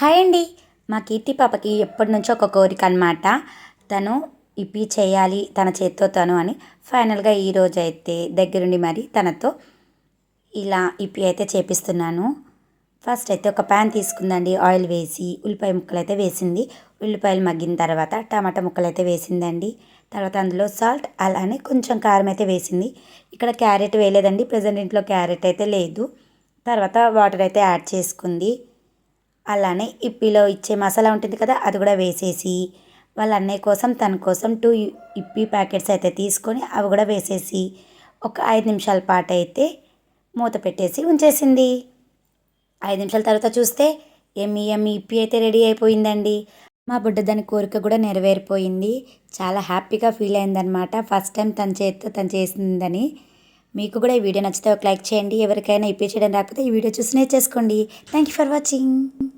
Hi అండి. మా కీర్తి పాపకి ఎప్పటి నుంచో ఒక కోరిక అనమాట తను ఇప్పి చేయాలి తన చేత్తో తను అని ఫైనల్గా ఈరోజు అయితే దగ్గరుండి మరి తనతో ఇలా ఇప్పి అయితే చేపిస్తున్నాను. ఫస్ట్ అయితే ఒక ప్యాన్ తీసుకుందండి. ఆయిల్ వేసి ఉల్లిపాయ ముక్కలు అయితే వేసింది. ఉల్లిపాయలు మగ్గిన తర్వాత టమాటా ముక్కలు అయితే వేసిందండి. తర్వాత అందులో సాల్ట్ అలానే కొంచెం కారం అయితే వేసింది. ఇక్కడ క్యారెట్ వేయలేదండి. ప్రజెంట్ ఇంట్లో క్యారెట్ అయితే లేదు. తర్వాత వాటర్ అయితే యాడ్ చేసుకుంది. అలానే ఇప్పిలో ఇచ్చే మసాలా ఉంటుంది కదా అది కూడా వేసేసి వాళ్ళ అన్నయ్య కోసం తన కోసం టూ ఇప్పి ప్యాకెట్స్ అయితే తీసుకొని అవి కూడా వేసేసి ఒక ఐదు నిమిషాల పాటు అయితే మూత పెట్టేసి ఉంచేసింది. ఐదు నిమిషాల తర్వాత చూస్తే ఎమ్మి ఎమ్మి ఇప్పి అయితే రెడీ అయిపోయిందండి. మా బుడ్డ దాని కోరిక కూడా నెరవేరిపోయింది. చాలా హ్యాపీగా ఫీల్ అయిందనమాట ఫస్ట్ టైం తన చేతితో తను చేసిందని. మీకు కూడా ఈ వీడియో నచ్చితే ఒక లైక్ చేయండి. ఎవరికైనా ఇప్పి చేయడం రాకపోతే ఈ వీడియో చూసి నేర్చేసుకోండి. Thank you for watching